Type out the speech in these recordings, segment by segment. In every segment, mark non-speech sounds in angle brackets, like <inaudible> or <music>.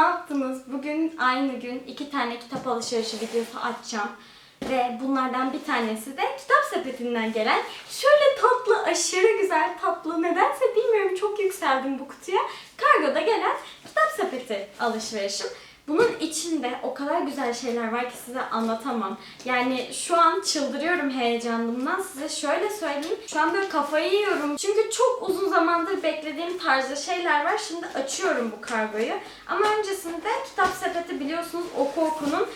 yaptınız? Bugün aynı gün iki tane kitap alışverişi videosu açacağım. Ve bunlardan bir tanesi de kitap sepetinden gelen şöyle tatlı, aşırı güzel tatlı nedense bilmiyorum çok yükseldim bu kutuya. Kargoda gelen kitap sepeti alışverişim. Bunun içinde o kadar güzel şeyler var ki size anlatamam. Yani şu an çıldırıyorum heyecanımdan. Size şöyle söyleyeyim. Şu an böyle kafayı yiyorum. Çünkü çok uzun zamandır beklediğim tarzda şeyler var. Şimdi açıyorum bu kargoyu. Ama öncesinde Kitap Sepeti biliyorsunuz Oku Oku'nun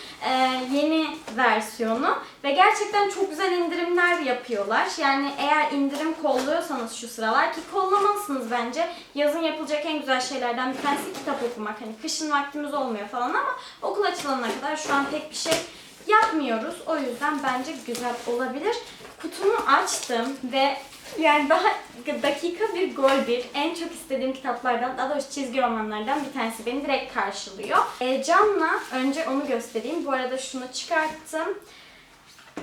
yeni versiyonu. Ve gerçekten çok güzel indirimler yapıyorlar. Yani eğer indirim kolluyorsanız şu sıralar ki kollamalısınız bence. Yazın yapılacak en güzel şeylerden bir tanesi kitap okumak. Hani kışın vaktimiz olmuyor falan ama okul açılana kadar şu an pek bir şey yapmıyoruz. O yüzden bence güzel olabilir. Kutumu açtım ve yani daha dakika bir gol bir en çok istediğim kitaplardan daha doğrusu çizgi romanlardan bir tanesi beni direkt karşılıyor. Heyecanla önce onu göstereyim. Bu arada şunu çıkarttım.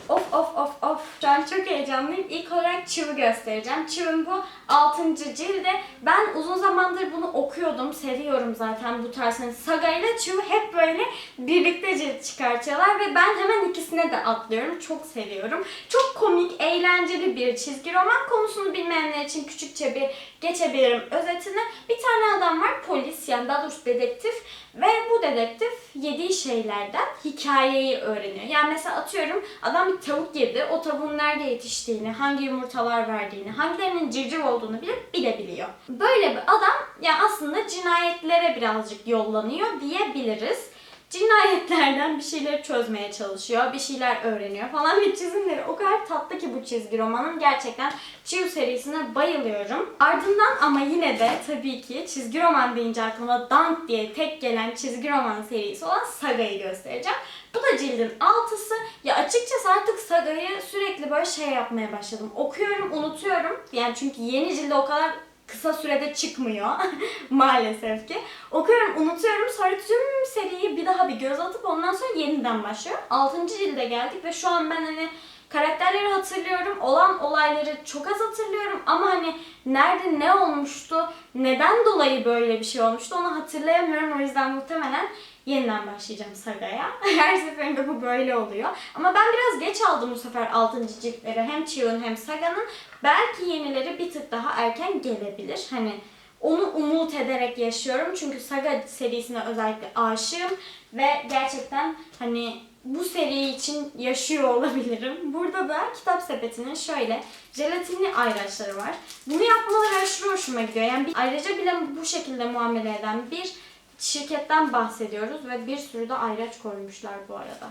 Of of of of. Şu an çok heyecanlıyım. İlk olarak Çiv'i göstereceğim. Çiv'in bu 6. cildi. Ben uzun zamandır bunu okuyordum. Seviyorum zaten bu tarz. Hani Saga ile Çiv'i hep böyle birlikte cilt çıkartıyorlar ve ben hemen ikisine de atlıyorum. Çok seviyorum. Çok komik, eğlenceli bir çizgi roman. Konusunu bilmeyenler için küçükçe bir geçebilirim özetini. Bir tane adam var polis yani daha doğrusu dedektif ve bu dedektif yediği şeylerden hikayeyi öğreniyor. Yani mesela atıyorum adam bir tavuk yedi. O tavuğun nerede yetiştiğini, hangi yumurtalar verdiğini, hangilerinin civciv olduğunu bilip bilebiliyor. Böyle bir adam yani aslında cinayetlere birazcık yollanıyor diyebiliriz. Cinayetlerden bir şeyleri çözmeye çalışıyor, bir şeyler öğreniyor falan ve çizimleri o kadar tatlı ki bu çizgi romanın gerçekten Chew serisine bayılıyorum. Ardından ama yine de tabii ki çizgi roman deyince aklıma Dunk diye tek gelen çizgi roman serisi olan Saga'yı göstereceğim. Bu da cildin altısı. Ya açıkçası artık Saga'yı sürekli böyle şey yapmaya başladım. Okuyorum, unutuyorum. Yani çünkü yeni cilde o kadar kısa sürede çıkmıyor <laughs> maalesef ki. Okuyorum, unutuyorum. Sonra tüm seriyi bir daha bir göz atıp ondan sonra yeniden başlıyor. 6. cilde geldik ve şu an ben hani karakterleri hatırlıyorum. Olan olayları çok az hatırlıyorum ama hani nerede ne olmuştu, neden dolayı böyle bir şey olmuştu onu hatırlayamıyorum. O yüzden muhtemelen yeniden başlayacağım sagaya. <laughs> Her seferinde bu böyle oluyor. Ama ben biraz geç aldım bu sefer 6. ciltleri. Hem Chiyun hem Saga'nın. Belki yenileri bir tık daha erken gelebilir. Hani onu umut ederek yaşıyorum. Çünkü Saga serisine özellikle aşığım. Ve gerçekten hani bu seri için yaşıyor olabilirim. Burada da kitap sepetinin şöyle jelatinli ayraçları var. Bunu yapmaları aşırı hoşuma gidiyor. Yani bir, ayrıca bile bu şekilde muamele eden bir şirketten bahsediyoruz ve bir sürü de ayraç koymuşlar bu arada.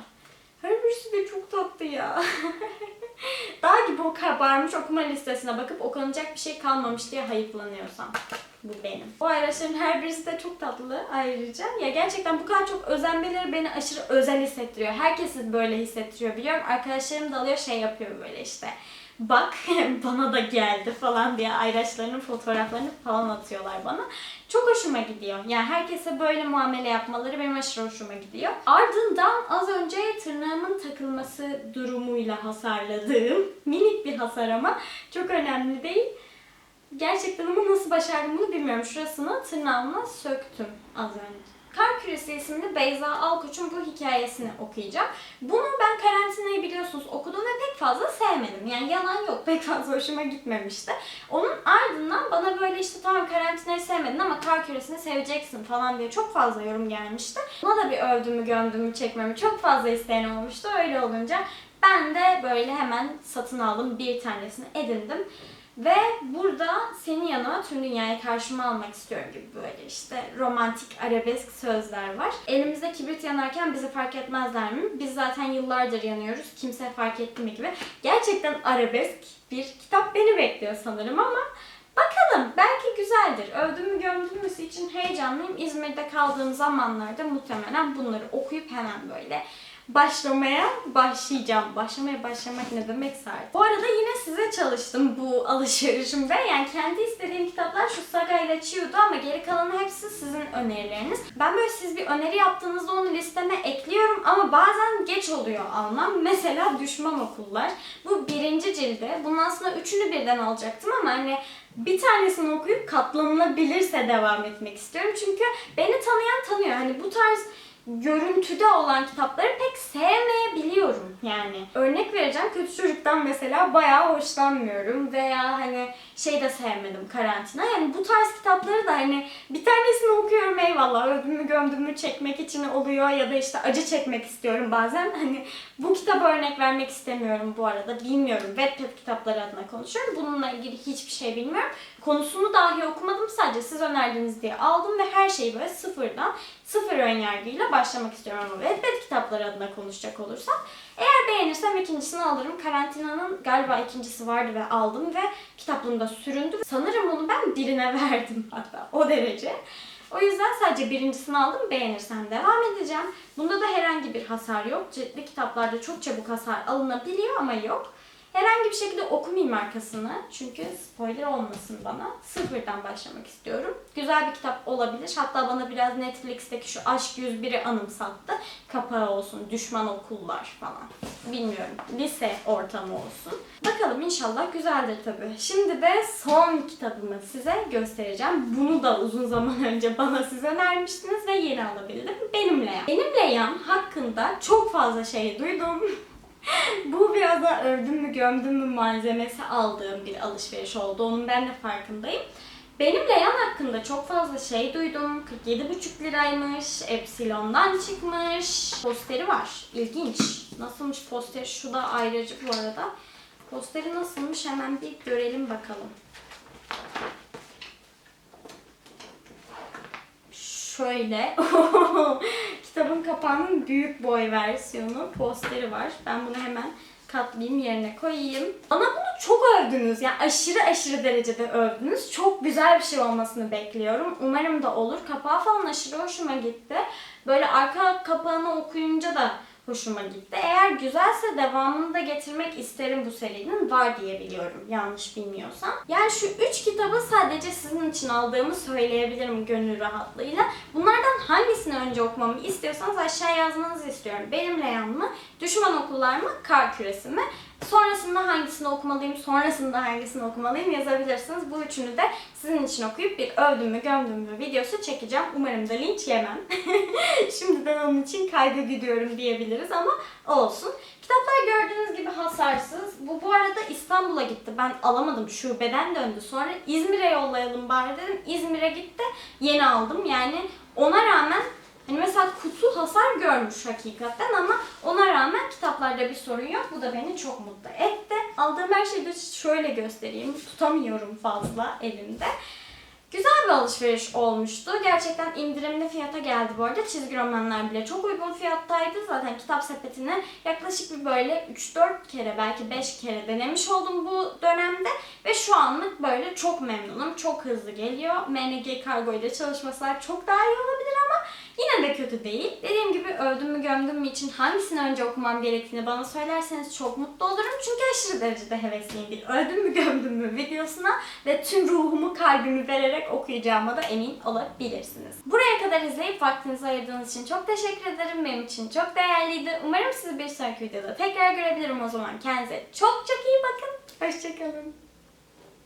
Her birisi de çok tatlı ya. <laughs> Daha gibi o kabarmış okuma listesine bakıp okunacak bir şey kalmamış diye hayıflanıyorsam. Bu benim. Bu ayraçların her birisi de çok tatlı ayrıca. Ya gerçekten bu kadar çok özenmeleri beni aşırı özel hissettiriyor. Herkesi böyle hissettiriyor biliyorum. Arkadaşlarım da alıyor şey yapıyor böyle işte. Bak <laughs> bana da geldi falan diye ayraçlarının fotoğraflarını falan atıyorlar bana. Çok hoşuma gidiyor. Yani herkese böyle muamele yapmaları benim aşırı hoşuma gidiyor. Ardından az önce tırnağımın takılması durumuyla hasarladığım <laughs> minik bir hasar ama çok önemli değil. Gerçekten ama nasıl başardım bunu bilmiyorum. Şurasını tırnağımla söktüm az önce. Kar Küresi isimli Beyza Alkoç'un bu hikayesini okuyacağım. Bunu ben karantinayı biliyorsunuz okudum ve pek fazla sevmedim. Yani yalan yok pek fazla hoşuma gitmemişti. Onun ardından bana böyle işte tamam karantinayı sevmedin ama Kar Küresi'ni seveceksin falan diye çok fazla yorum gelmişti. Buna da bir övdüğümü gömdüğümü çekmemi çok fazla isteyen olmuştu. Öyle olunca ben de böyle hemen satın aldım bir tanesini edindim. Ve burada senin yanıma tüm dünyayı karşıma almak istiyorum gibi böyle işte romantik arabesk sözler var. Elimizde kibrit yanarken bizi fark etmezler mi? Biz zaten yıllardır yanıyoruz. Kimse fark etti mi gibi. Gerçekten arabesk bir kitap beni bekliyor sanırım ama Bakalım belki güzeldir. Övdüğümü gömdüğümüz için heyecanlıyım. İzmir'de kaldığım zamanlarda muhtemelen bunları okuyup hemen böyle başlamaya başlayacağım. Başlamaya başlamak ne demekse artık. Bu arada yine size çalıştım bu alışverişimde. Yani kendi istediğim kitaplar şu Saga ile Chiyu'du ama geri kalanı hepsi sizin önerileriniz. Ben böyle siz bir öneri yaptığınızda onu listeme ekliyorum ama bazen geç oluyor almam. Mesela Düşman Okullar. Bu birinci cilde. Bunun aslında üçünü birden alacaktım ama hani bir tanesini okuyup katlanılabilirse devam etmek istiyorum. Çünkü beni tanıyan tanıyor. Hani bu tarz görüntüde olan kitapları pek sevmeyebiliyorum yani. Örnek vereceğim kötü çocuktan mesela bayağı hoşlanmıyorum veya hani şey de sevmedim karantina. Yani bu tarz kitapları da hani bir tanesini okuyorum eyvallah öldümü gömdümü çekmek için oluyor ya da işte acı çekmek istiyorum bazen. Hani bu kitaba örnek vermek istemiyorum bu arada bilmiyorum. Wattpad kitapları adına konuşuyorum. Bununla ilgili hiçbir şey bilmiyorum. Konusunu dahi okumadım sadece siz önerdiniz diye aldım ve her şeyi böyle sıfırdan sıfır önyargıyla başlamak istiyorum ama Wattpad kitapları adına konuşacak olursam eğer beğenirsem ikincisini alırım. Karantinanın galiba ikincisi vardı ve aldım ve kitaplığımda süründü. Sanırım bunu ben birine <laughs> verdim hatta o derece. O yüzden sadece birincisini aldım. Beğenirsem devam edeceğim. Bunda da herhangi bir hasar yok. Ciltli kitaplarda çok çabuk hasar alınabiliyor ama yok. Herhangi bir şekilde okumayayım arkasını. Çünkü spoiler olmasın bana. Sıfırdan başlamak istiyorum. Güzel bir kitap olabilir. Hatta bana biraz Netflix'teki şu Aşk 101'i anımsattı. Kapağı olsun, düşman okullar falan. Bilmiyorum. Lise ortamı olsun. Bakalım inşallah güzeldir tabii. Şimdi de son kitabımı size göstereceğim. Bunu da uzun zaman önce bana siz önermiştiniz ve yeni alabildim. Benimle Yan. Benimle Yan hakkında çok fazla şey duydum. <laughs> Bu biraz da övdüm mü gömdüm mü malzemesi aldığım bir alışveriş oldu. Onun ben de farkındayım. Benimle yan hakkında çok fazla şey duydum. 47,5 liraymış. Epsilon'dan çıkmış. Posteri var. İlginç. Nasılmış posteri? Şu da ayrıcı bu arada. Posteri nasılmış hemen bir görelim bakalım. Şöyle. <laughs> Kitabın kapağının büyük boy versiyonu posteri var. Ben bunu hemen katlayayım yerine koyayım. Bana bunu çok övdünüz. Yani aşırı aşırı derecede övdünüz. Çok güzel bir şey olmasını bekliyorum. Umarım da olur. Kapağı falan aşırı hoşuma gitti. Böyle arka kapağını okuyunca da hoşuma gitti. Eğer güzelse devamını da getirmek isterim bu serinin. Var diye biliyorum yanlış bilmiyorsam. Yani şu üç kitabı sadece sizin için aldığımı söyleyebilirim gönül rahatlığıyla. Bunlardan hangisini önce okumamı istiyorsanız aşağı yazmanızı istiyorum. Benimle yan mı, düşman okullar mı, kar küresi mi? Sonrasında hangisini okumalıyım, sonrasında hangisini okumalıyım yazabilirsiniz. Bu üçünü de sizin için okuyup bir övdüm mü gömdüm mü videosu çekeceğim. Umarım da linç yemem. <laughs> Şimdiden onun için kayda gidiyorum diyebiliriz ama olsun. Kitaplar gördüğünüz gibi hasarsız. Bu bu arada İstanbul'a gitti. Ben alamadım. Şubeden döndü. Sonra İzmir'e yollayalım bari dedim. İzmir'e gitti. Yeni aldım. Yani ona rağmen Hani mesela kutu hasar görmüş hakikaten ama ona rağmen kitaplarda bir sorun yok. Bu da beni çok mutlu etti. Aldığım her şeyi de şöyle göstereyim. Tutamıyorum fazla elimde. Güzel bir alışveriş olmuştu. Gerçekten indirimli fiyata geldi bu arada. Çizgi romanlar bile çok uygun fiyattaydı. Zaten kitap sepetini yaklaşık bir böyle 3-4 kere belki 5 kere denemiş oldum bu dönemde. Ve şu anlık böyle çok memnunum. Çok hızlı geliyor. MNG Kargo ile çalışmasalar çok daha iyi olabilir ama yine de kötü değil. Dediğim gibi övdüm mü gömdüm mü için hangisini önce okumam gerektiğini bana söylerseniz çok mutlu olurum. Çünkü aşırı derecede hevesliyim bir övdüm mü gömdüm mü videosuna ve tüm ruhumu kalbimi vererek okuyacağıma da emin olabilirsiniz. Buraya kadar izleyip vaktinizi ayırdığınız için çok teşekkür ederim. Benim için çok değerliydi. Umarım sizi bir sonraki videoda tekrar görebilirim o zaman. Kendinize çok çok iyi bakın. Hoşçakalın.